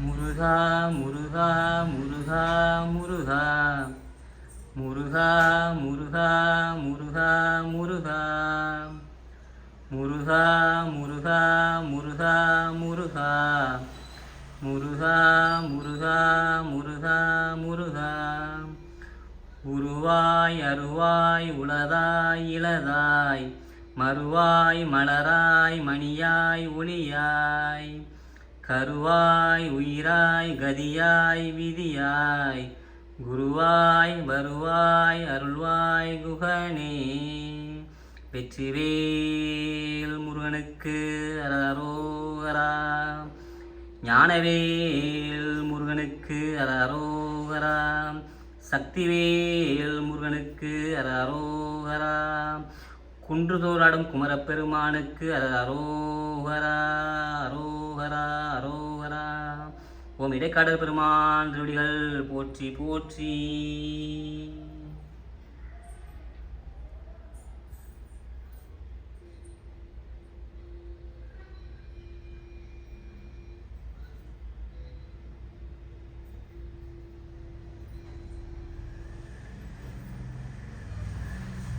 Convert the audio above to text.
முருகா முருகா முருகா முருகா. முருகா முருகா முருகா முருகா. முருகா முருகா முருகா முருகா. முருகா முருகா முருகா முருகா. உருவாய் அருவாய் உளதாய் இளதாய். மறுவாய் மலராய் மணியாய் ஒளியாய். கருவாய் உயிராய் கதியாய் விதியாய் குருவாய் வருவாய் அருள்வாய் குகனே. வெற்றிவேல் முருகனுக்கு அரரோகரா ஞானவேல் முருகனுக்கு அரரோகரா சக்திவேல் முருகனுக்கு அரரோகரா குன்றுதோறாடும் குமரப்பெருமானுக்கு அரோகரா ஓம் இடைக்காடல் பெருமான் திருடிகள் போற்றி போற்றி.